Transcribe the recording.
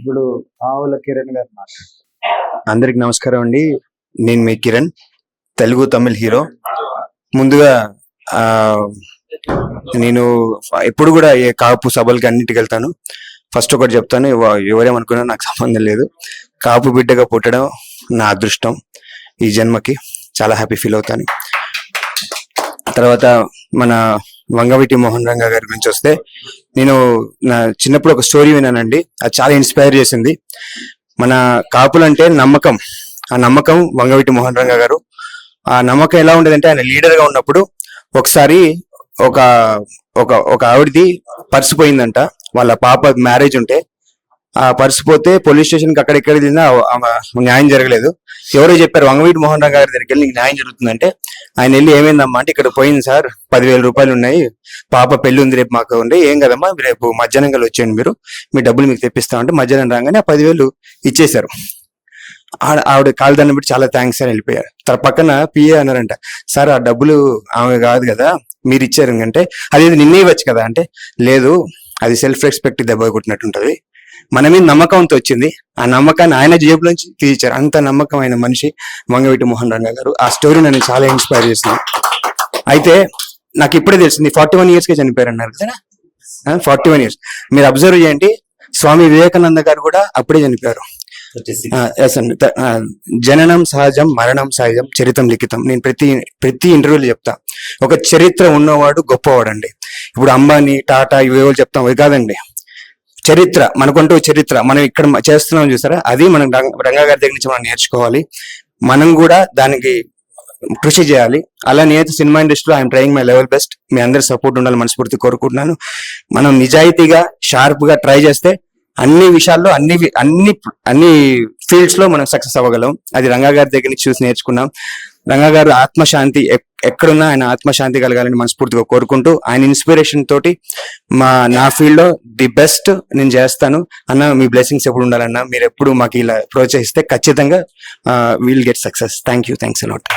ఇప్పుడు ఆవుల కిరణ్ గారు అందరికి నమస్కారం అండి. నేను మీ కిరణ్ తెలుగు తమిళ్ హీరో. ముందుగా నేను ఎప్పుడు కూడా ఏ కాపు సభలకి అన్నిటికి వెళ్తాను. ఫస్ట్ ఒకటి చెప్తాను ఎవరేమనుకున్నా నాకు సంబంధం లేదు. కాపు బిడ్డగా పుట్టడం నా అదృష్టం. ఈ జన్మకి చాలా హ్యాపీ ఫీల్ అవుతాను. తర్వాత మన వంగవీటి మోహన్ రంగ గారి గురించి వస్తే నేను నా చిన్నప్పుడు ఒక స్టోరీ విన్నానండి. అది చాలా ఇన్స్పైర్ చేసింది. మన కాపులంటే నమ్మకం. ఆ నమ్మకం వంగవీటి మోహన్ రంగ గారు. ఆ నమ్మకం ఎలా ఉండేదంటే ఆయన లీడర్గా ఉన్నప్పుడు ఒకసారి ఒక ఒక ఒక ఆవిడది పర్సు పోయిందంట. వాళ్ళ పాప మ్యారేజ్ ఉంటే ఆ పర్సు పోతే పోలీస్ స్టేషన్కి అక్కడెక్కడ తిన్నా న్యాయం జరగలేదు. ఎవరో చెప్పారు వంగవీటి మోహన్ రావు గారి దగ్గరికి వెళ్ళి నీకు న్యాయం జరుగుతుందంటే ఆయన వెళ్ళి ఏమైందమ్మా అంటే ఇక్కడ పోయింది సార్ పదివేల రూపాయలు ఉన్నాయి పాప పెళ్ళి ఉంది రేపు మాకు ఉండే ఏం కదమ్మా రేపు మధ్యాహ్నం కల్లా వచ్చేయండి మీరు మీ డబ్బులు మీకు తెప్పిస్తామంటే మధ్యాహ్నం రాగానే ఆ పదివేలు ఇచ్చేశారు. ఆడ- ఆవిడ కాలుదండం పెట్టి చాలా థ్యాంక్స్ అని వెళ్ళిపోయారు. తన పక్కన పిఏ అన్నారంట సార్ ఆ డబ్బులు ఆమె కాదు కదా మీరు ఇచ్చారు అంటే అది నిన్నే ఇవ్వచ్చు కదా అంటే లేదు అది సెల్ఫ్ రెస్పెక్ట్ దెబ్బ కొట్టినట్టుంటది మన మీద నమ్మకంతో వచ్చింది. ఆ నమ్మకాన్ని ఆయన జేబులోంచి తీయించారు. అంత నమ్మకమైన మనిషి మంగవీటి మోహన్ రంగా గారు. ఆ స్టోరీ నన్ను చాలా ఇన్స్పైర్ చేసింది అయితే నాకు ఇప్పుడే తెలిసింది ఫార్టీ వన్ ఇయర్స్ కే చనిపోయారు అన్నారు కదా? ఫార్టీ వన్ ఇయర్స్ మీరు అబ్జర్వ్ చేయండి స్వామి వివేకానంద గారు కూడా అప్పుడే చనిపోయారు. జననం సహజం మరణం సహజం చరిత్రం లిఖితం. నేను ప్రతి ప్రతి ఇంటర్వ్యూలో చెప్తా. ఒక చరిత్ర ఉన్నవాడు గొప్పవాడు అండి ఇప్పుడు అంబానీ టాటా ఇవేవో చెప్తాం? అవి కాదండి. చరిత్ర మనకుంటూ చరిత్ర మనం ఇక్కడ చేస్తున్నాం చూసారా? అది మనం రంగా గారి దగ్గర నుంచి మనం నేర్చుకోవాలి. మనం కూడా దానికి కృషి చేయాలి. అలా నేనైతే సినిమా ఇండస్ట్రీలో I'm trying my level best. మీ అందరి సపోర్ట్ ఉండాలి మనస్ఫూర్తి కోరుకుంటున్నాను. మనం నిజాయితీగా షార్ప్గా ట్రై చేస్తే అన్ని విషయాల్లో అన్ని అన్ని అన్ని ఫీల్డ్స్లో మనం సక్సెస్ అవ్వగలం. అది రంగా గారి దగ్గర నుంచి చూసి నేర్చుకున్నాం. రంగా గారు ఆత్మశాంతి ఎక్- ఎక్కడున్నా ఆయన ఆత్మశాంతి కలగాలని మనస్ఫూర్తిగా కోరుకుంటూ ఆయన ఇన్స్పిరేషన్ తోటి మా నా ఫీల్డ్లో ది బెస్ట్ నేను చేస్తాను. అన్న మీ బ్లెస్సింగ్స్ ఎప్పుడు ఉండాలన్నా మీరు ఎప్పుడు మాకు ఇలా ప్రోత్సహిస్తే ఖచ్చితంగా will get success thank you thanks a lot